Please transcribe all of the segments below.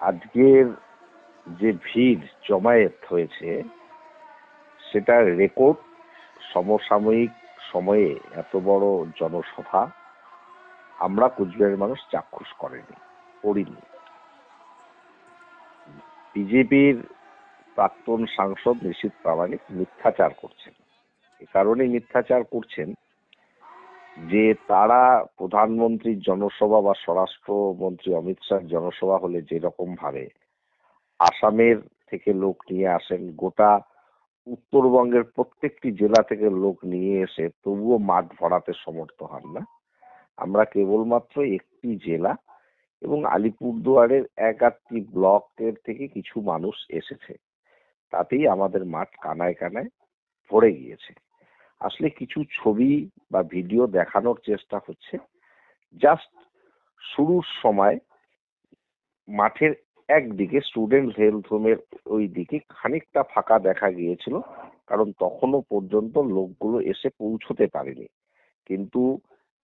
আজকের যে ভিড়, জমায়েত হয়েছে, সেটা রেকর্ড সমসাময়িক সময়ে এত বড় জনসভা আমরা কুচবিহারের মানুষ চাক্ষুষ করেনি, করিনি। বিজেপির প্রাক্তন সাংসদ নিশীত প্রামাণিক মিথ্যাচার করছেন। এ কারণেই মিথ্যাচার করছেন যে তারা প্রধানমন্ত্রীর জনসভা বা স্বরাষ্ট্রমন্ত্রী অমিত শাহ জনসভা হলে যেরকম ভাবে আসামের থেকে লোক নিয়ে আসেন, গোটা উত্তরবঙ্গের প্রত্যেকটি জেলা থেকে লোক নিয়ে এসে তবুও মাঠ ভরাতে সমর্থ হন না। আমরা কেবলমাত্র একটি জেলা এবং আলিপুরদুয়ারের এক আধটি ব্লকের থেকে কিছু মানুষ এসেছে। তাতেই আমাদের মাঠ কানায় কানায় ভরে গিয়েছে। আসলে কিছু ছবি বা ভিডিও দেখানোর চেষ্টা হচ্ছে। জাস্ট শুরুর সময় মাঠের একদিকে স্টুডেন্ট হেলথ হোমের ওই দিকে খানিকটা ফাঁকা দেখা গিয়েছিল, কারণ তখনও পর্যন্ত লোকগুলো এসে পৌঁছতে পারেনি। কিন্তু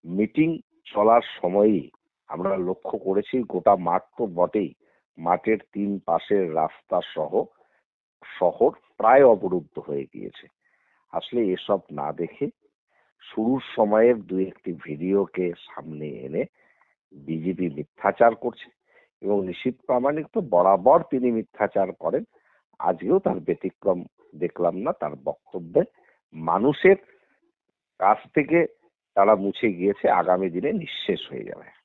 মিটিং চলার সময়ই আমরা লক্ষ্য করেছি, গোটা মাঠ তো বটেই। মাঠের তিন পাশের রাস্তা সহ, শহর প্রায় অবরুদ্ধ হয়ে গিয়েছে। আসলে এসব না দেখে শুরুর সময়ের দুই একটি ভিডিওকে সামনে এনে বিজেপি মিথ্যাচার করছে এবং নিশীত প্রামাণিক তো বরাবর তিনি মিথ্যাচার করেন। আজকেও তার ব্যতিক্রম দেখলাম না, তার বক্তব্যে মানুষের কাছ থেকে তারা মুছে গিয়েছে, আগামী দিনে নিঃশেষ হয়ে যাবে।